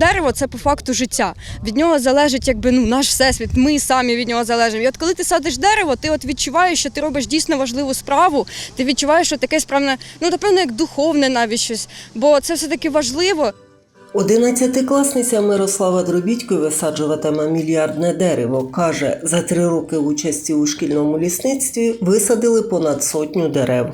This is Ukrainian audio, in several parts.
Дерево це по факту життя. Від нього залежить якби ну наш всесвіт. Ми самі від нього залежимо. І от коли ти садиш дерево, ти от відчуваєш, що ти робиш дійсно важливу справу. Ти відчуваєш, що таке справне, ну напевно, як духовне навіть щось, бо це все таки важливо. Одинадцятикласниця Мирослава Дробітько висаджуватиме мільярдне дерево. Каже, за три роки участі у шкільному лісництві висадили понад сотню дерев.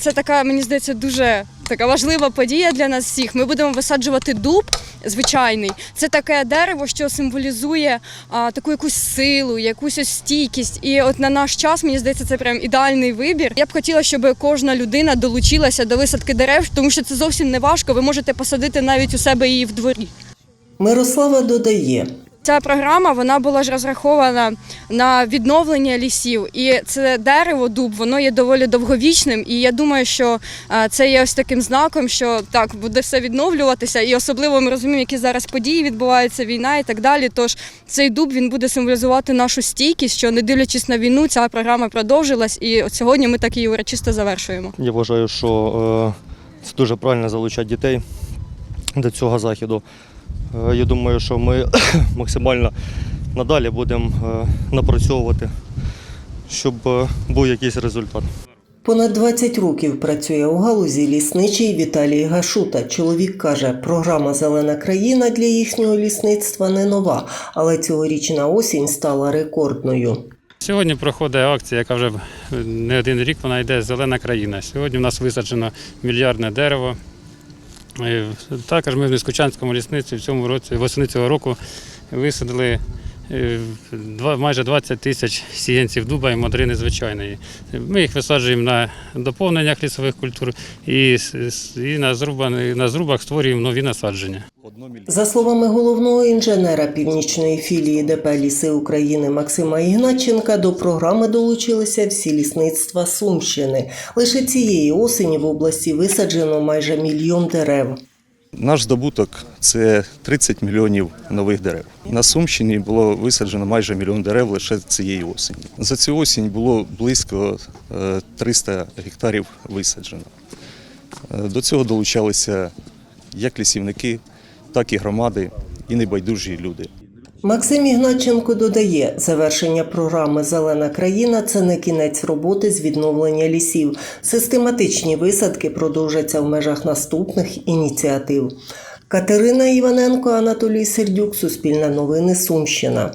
Це така, мені здається, дуже така важлива подія для нас всіх. Ми будемо висаджувати дуб звичайний. Це таке дерево, що символізує а, таку якусь силу, якусь ось стійкість. І от на наш час мені здається, це прям ідеальний вибір. Я б хотіла, щоб кожна людина долучилася до висадки дерев, тому що це зовсім не важко. Ви можете посадити навіть у себе її в дворі. Мирослава додає, Ця програма вона була ж розрахована на відновлення лісів, і це дерево, дуб, воно є доволі довговічним. І я думаю, що е, це є ось таким знаком, що так буде все відновлюватися. І особливо ми розуміємо, які зараз події відбуваються, війна і так далі. Тож цей дуб він буде символізувати нашу стійкість, що не дивлячись на війну, ця програма продовжилась. І от сьогодні ми так її урочисто завершуємо. Я вважаю, що е, це дуже правильно залучати дітей до цього заходу. Е, Я думаю, що ми максимально надалі будемо е, напрацьовувати, щоб е, був якийсь результат. понад 20 років працює у галузі лісничий Віталій Гашута. Чоловік каже, програма Зелена країна для їхнього лісництва не нова, але цьогорічна осінь стала рекордною. Сьогодні проходить акція, яка вже не один рік вона йде Зелена країна. Сьогодні в нас висаджено мільярдне дерево. Е, Також ми в Нескучанському лісниці в цьому році, восени цього року, висадили майже 20 тисяч сіянців дуба і модрини звичайної. Ми їх висаджуємо на доповненнях лісових культур і, і на, зрубан- на зрубах створюємо нові насадження. За словами головного інженера північної філії ДП Ліси України Максима Ігнатченка, до програми долучилися всі лісництва Сумщини. Лише цієї осені в області висаджено майже мільйон дерев. Наш здобуток це 30 мільйонів нових дерев. На Сумщині було висаджено майже мільйон дерев лише цієї осені. За цю осінь було близько е, 300 гектарів висаджено. Е, До цього долучалися як лісівники, так і громади, і небайдужі люди. Максим Ігнатченко додає, завершення програми Зелена країна це не кінець роботи з відновлення лісів. Систематичні висадки продовжаться в межах наступних ініціатив. Катерина Іваненко, Анатолій Сердюк, Суспільне новини, Сумщина.